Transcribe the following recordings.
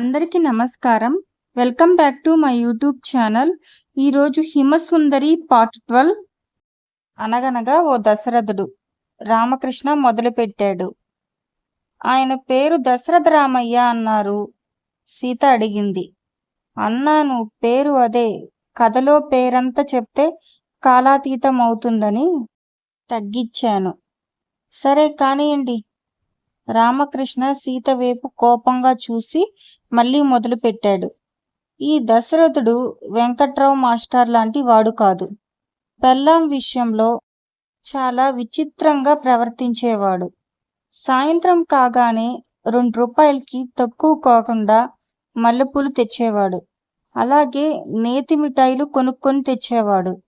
అందరికీ నమస్కారం. Welcome back to my YouTube channel. ఈరోజు హిమసుందరి పార్ట్ ట్వెల్వ్. అనగనగా ఓ దశరథుడు రామకృష్ణ మొదలుపెట్టాడు. ఆయన పేరు దశరథ రామయ్య అన్నారు. సీత అడిగింది. అన్నాను పేరు అదే. కథలో పేరంతా చెప్తే కాలాతీతం అవుతుందని తగ్గించాను. సరే కానియండి. రామకృష్ణ సీత వైపు కోపంగా చూసి మళ్ళీ మొదలుపెట్టాడు. ఈ దశరథుడు వెంకట్రావు మాస్టర్ లాంటి వాడు కాదు. పెళ్ళాం విషయంలో చాలా విచిత్రంగా ప్రవర్తించేవాడు. సాయంత్రం కాగానే రెండు రూపాయలకి తక్కువ కాకుండా మల్లెపూలు తెచ్చేవాడు. అలాగే నేతి మిఠాయిలు కొనుక్కొని తెచ్చేవాడు.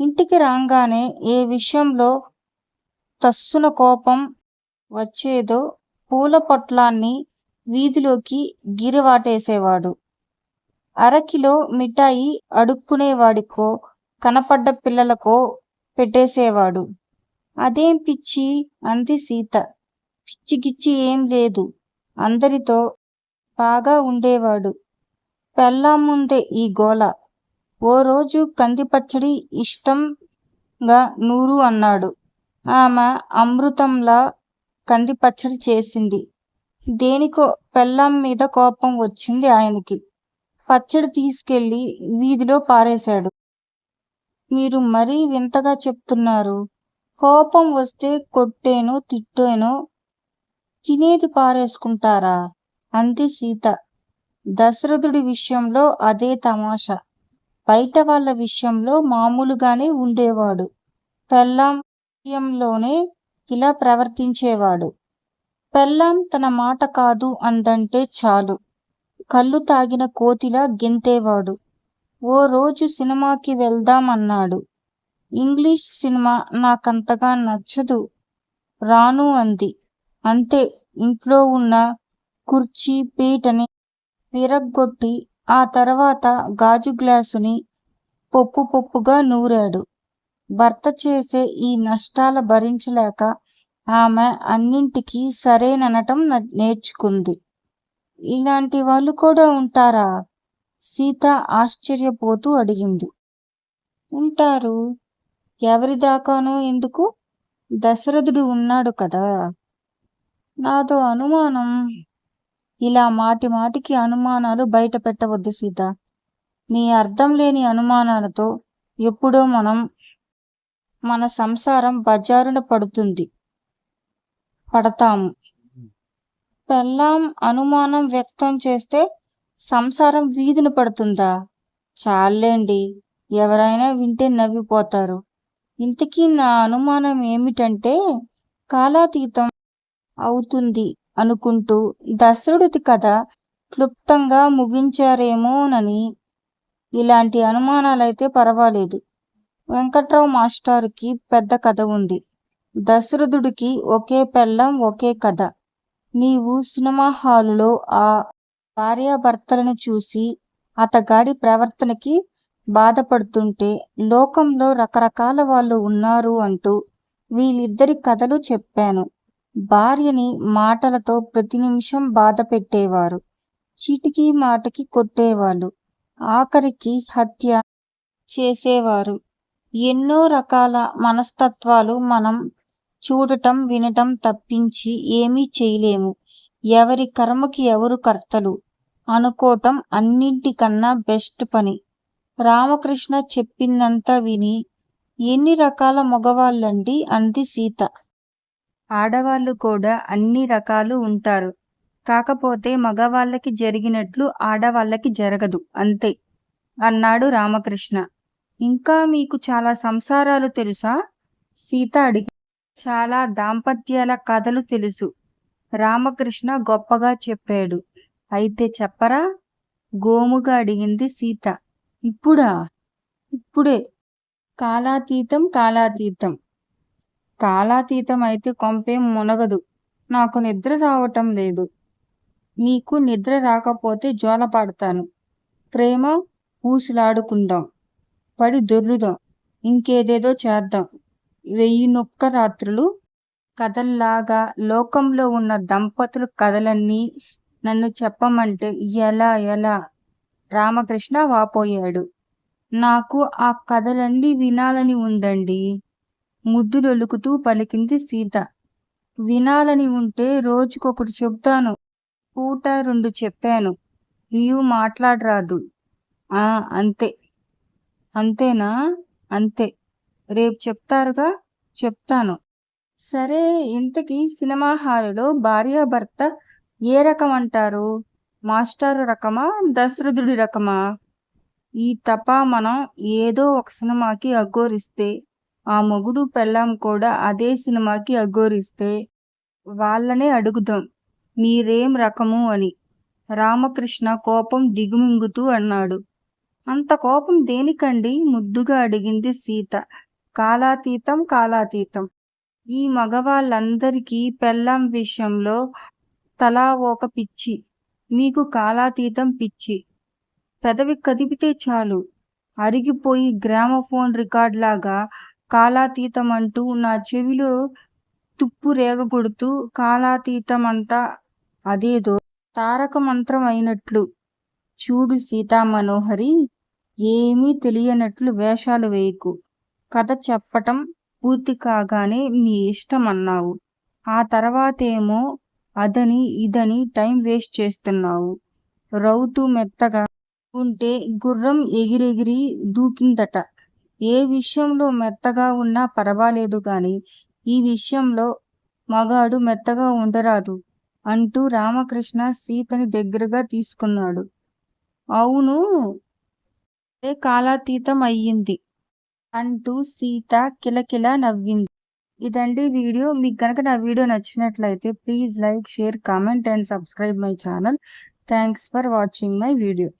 ఇంటికి రాగానే ఏ విషయంలో తస్సున కోపం వచ్చేదో పూల పొట్లాన్ని వీధిలోకి గిరివాటేసేవాడు. అరకిలో మిఠాయి అడుక్కునేవాడికో కనపడ్డ పిల్లలకో పెట్టేసేవాడు. అదేం పిచ్చి? అంది సీత. పిచ్చిగిచ్చి ఏం లేదు. అందరితో బాగా ఉండేవాడు. పెళ్ళా ముందే ఈ గోల. ఓ రోజు కంది పచ్చడి ఇష్టంగా నూరు అన్నాడు. ఆమె అమృతంలా కంది పచ్చడి చేసింది. దేనికో పెళ్ళాం మీద కోపం వచ్చింది ఆయనకి. పచ్చడి తీసుకెళ్ళి వీధిలో పారేశాడు. మీరు మరీ వింతగా చెప్తున్నారు. కోపం వస్తే కొట్టేను తిట్టేను తినేది పారేసుకుంటారా? అంది సీత. దశరథుడి విషయంలో అదే తమాషా. బయట వాళ్ళ విషయంలో మామూలుగానే ఉండేవాడు. పెళ్ళాం విషయంలోనే ఇలా ప్రవర్తించేవాడు. పెళ్ళాం తన మాట కాదు అందంటే చాలు. కళ్ళు తాగిన కోతిలా గెంతేవాడు. ఓ రోజు సినిమాకి వెళ్దామన్నాడు. ఇంగ్లీష్ సినిమా నాకంతగా నచ్చదు. రాను అంది. అంతే ఇంట్లో ఉన్న కుర్చీ పీటని విరగ్గొట్టి ఆ తర్వాత గాజు గ్లాసుని పొప్పు పొప్పుగా నూరాడు. భర్త చేసే ఈ నష్టాల భరించలేక ఆమె అన్నింటికీ సరేననటం నేర్చుకుంది. ఇలాంటి వాళ్ళు కూడా ఉంటారా? సీత ఆశ్చర్యపోతూ అడిగింది. ఉంటారు. ఎవరి దాకానో ఎందుకు? దశరథుడు ఉన్నాడు కదా. నాతో అనుమానం. ఇలా మాటి మాటికి అనుమానాలు బయట పెట్టవద్దు సీత. నీ అర్థం లేని అనుమానాలతో ఎప్పుడో మనం మన సంసారం బజారున పడుతుంది. పడతాము. పెళ్ళాం అనుమానం వ్యక్తం చేస్తే సంసారం వీధిన పడుతుందా? చాలేండి ఎవరైనా వింటే నవ్విపోతారు. ఇంతకీ నా అనుమానం ఏమిటంటే కాలాతీతం అవుతుంది అనుకుంటూ దశరుడిది కథ క్లుప్తంగా ముగించారేమోనని ఇలాంటి అనుమానాలైతే పర్వాలేదు. వెంకట్రావు మాస్టారుకి పెద్ద కథ ఉంది. దశరథుడికి ఒకే పెళ్ళం ఒకే కథ. నీవు సినిమా హాలులో ఆ భార్యాభర్తలను చూసి అతగాడి ప్రవర్తనకి బాధపడుతుంటే లోకంలో రకరకాల వాళ్ళు ఉన్నారు అంటూ వీళ్ళిద్దరి కథలు చెప్పాను. భార్యని మాటలతో ప్రతి నిమిషం బాధ పెట్టేవారు. చీటికి మాటకి కొట్టేవాళ్ళు. ఆఖరికి హత్య చేసేవారు. ఎన్నో రకాల మనస్తత్వాలు మనం చూడటం వినటం తప్పించి ఏమీ చేయలేము. ఎవరి కర్మకి ఎవరు కర్తలు? అనుకోవటం అన్నింటికన్నా బెస్ట్ పని. రామకృష్ణ చెప్పిందంతా విని ఎన్ని రకాల మగవాళ్ళండి అంది సీత. ఆడవాళ్ళు కూడా అన్ని రకాలు ఉంటారు. కాకపోతే మగవాళ్ళకి జరిగినట్లు ఆడవాళ్ళకి జరగదు అంతే అన్నాడు రామకృష్ణ. ఇంకా మీకు చాలా సంసారాలు తెలుసా? సీత అడిగి చాలా దాంపత్యాల కథలు తెలుసు. రామకృష్ణ గొప్పగా చెప్పాడు. అయితే చెప్పరా? గోముగా అడిగింది సీత. ఇప్పుడా? ఇప్పుడే. కాలాతీతం కాలాతీతం. కాలాతీతం అయితే కొంపేం మునగదు. నాకు నిద్ర రావటం లేదు. నీకు నిద్ర రాకపోతే జోలపాడతాను ప్రేమ ఊసులాడుకుందాం. పడి దొర్లుదాం ఇంకేదేదో చేద్దాం. వెయ్యి నొక్క రాత్రులు కథల్లాగా లోకంలో ఉన్న దంపతుల కథలన్నీ నన్ను చెప్పమంటే ఎలా ఎలా? రామకృష్ణ వాపోయాడు. నాకు ఆ కథలన్నీ వినాలని ఉందండి. ముద్దులొలుకుతూ పలికింది సీత. వినాలని ఉంటే రోజుకొకటి చెబుతాను. పూట రెండు చెప్పాను. నీవు మాట్లాడరాదు. ఆ అంతే. అంతేనా? అంతే. రేపు చెప్తారుగా? చెప్తాను. సరే ఇంతకీ సినిమా హాలులో భార్యాభర్త ఏ రకం అంటారు మాస్టారు రకమా దశరథుడి రకమా? ఈ తప మనం ఏదో ఒక సినిమాకి అగ్గోరిస్తే ఆ మొగుడు పెళ్ళాం కూడా అదే సినిమాకి అగ్గోరిస్తే వాళ్ళనే అడుగుదాం. మీరేం రకము అని. రామకృష్ణ కోపం దిగుమింగుతూ అన్నాడు. అంత కోపం దేనికండి? ముద్దుగా అడిగింది సీత. కాలాతీతం కాలాతీతం. ఈ మగవాళ్ళందరికీ పెళ్ళాం విషయంలో తలా ఒక పిచ్చి. మీకు కాలాతీతం పిచ్చి. పెదవి కదిపితే చాలు. అరిగిపోయి గ్రామఫోన్ రికార్డ్ కాలాతీతం అంటూ నా చెవిలో తుప్పు రేగగొడుతూ కాలాతీతం అంతా అదేదో తారక మంత్రం అయినట్లు. చూడు సీతా మనోహరి ఏమీ తెలియనట్లు వేషాలు వేయకు. కథ చెప్పటం పూర్తి కాగానే మీ ఇష్టం అన్నావు. ఆ తర్వాతేమో అదని ఇదని టైం వేస్ట్ చేస్తున్నావు. రౌతు మెత్తగా ఉంటే గుర్రం ఎగిరెగిరి దూకిందట. ఏ విషయంలో మెత్తగా ఉన్నా పర్వాలేదు గాని ఈ విషయంలో మగాడు మెత్తగా ఉండరాదు అంటూ రామకృష్ణ సీతని దగ్గరగా తీసుకున్నాడు. అవును కాలాతీతం అయ్యింది? అంటూ సీత కిలకిల నవ్వింది. ఇదండి వీడియో. మీకు కనుక నా వీడియో నచ్చినట్లయితే please like share comment and subscribe my channel. Thanks for watching my video.